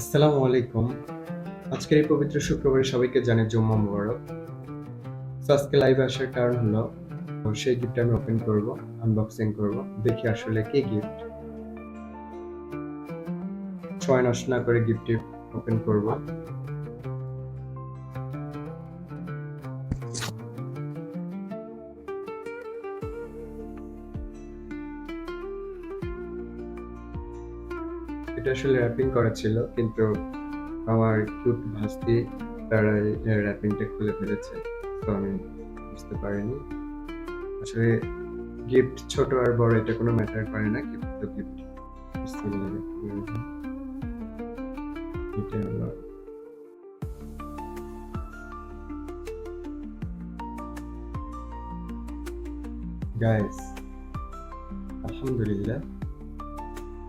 আসসালামু আলাইকুম। আজকের এই পবিত্র শুক্রবারে সবাইকে জানে জুম্মা মুবারক। আজকে লাইভে আসার কারণ হলো সেই গিফট আমি ওপেন করব আনবক্সিং করব, দেখি আসলে কি গিফট ছয় নষ্ট না করে গিফটটি ওপেন করব। এটা আসলে র্যাপিং করা ছিল, কিন্তু আমার কিউট ভাস্তি তারা র্যাপিংটা খুলে ফেলেছে, তো আমি বুঝতে পারিনি। আসলে গিফট ছোট আর বড় এটা কোনো ম্যাটার করে না গিফট তো গিফট এটা হলো।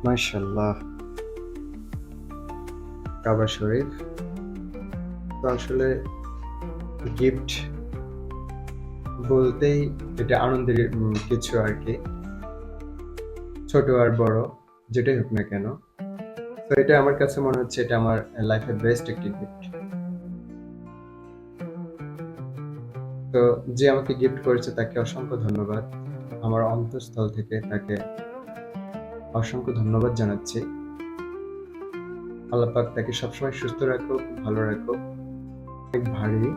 মাশাল্লাহ কাবা শরীফ। তো আসলে গিফট বলতেই এটা আনন্দের কিছু আর কি। ছোট আর বড়, যেটাই হোক না কেন। তো এটা আমার কাছে মনে হচ্ছে এটা আমার লাইফের বেস্ট একটি গিফট তো যে আমাকে গিফট করেছে তাকে অসংখ্য ধন্যবাদ। আমার অন্তঃস্থল থেকে তাকে অসংখ্য ধন্যবাদ জানাচ্ছি। আল্লাহ পাক তাকে সবসময় সুস্থ রাখো, ভালো রাখো। অনেক ভারী।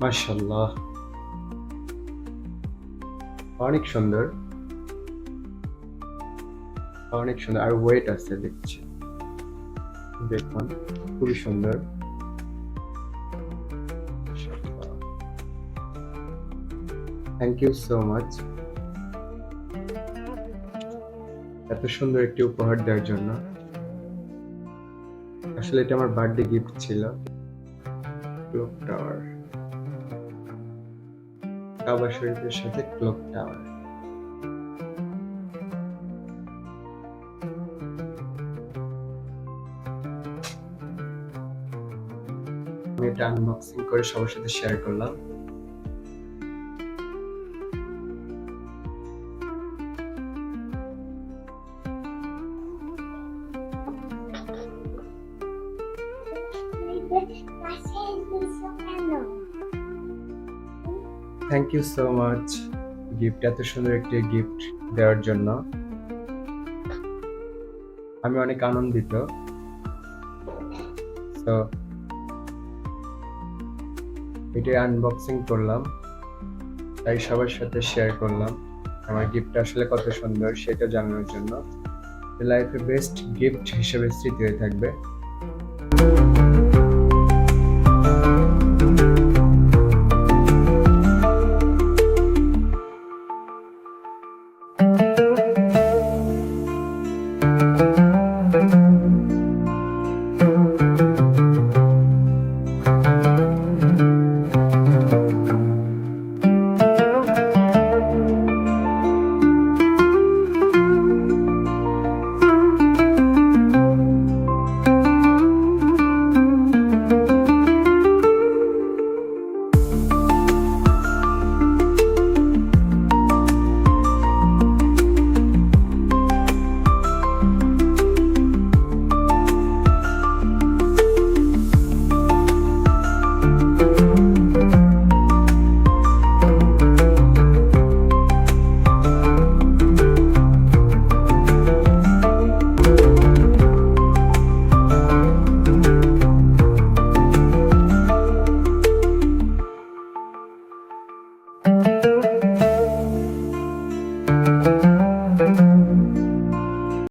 মাশাল্লাহ অনেক সুন্দর। অনেক সুন্দর। আর ওয়েট আছে, দেখছি। দেখুন, খুবই সুন্দর। থ্যাংক ইউ সো মাচ এত সুন্দর একটি উপহার দেওয়ার জন্য। আসলে এটা আমার বার্থডে গিফট ছিল। ক্লক টাওয়ার কাবা শরীফের সাথে ক্লক টাওয়ার এটা আনবক্সিং করে সবার সাথে শেয়ার করলাম। Thank you so much gift এত সুন্দর একটি গিফট দেওয়ার জন্য। আমি অনেক আনন্দিত। তো এটা আনবক্সিং করলাম। তাই সবার সাথে শেয়ার করলাম। আমার গিফটটা আসলে কত সুন্দর, সেটা জানানোর জন্য। লাইফে বেস্ট গিফট হিসেবে স্মৃতি হয়ে থাকবে।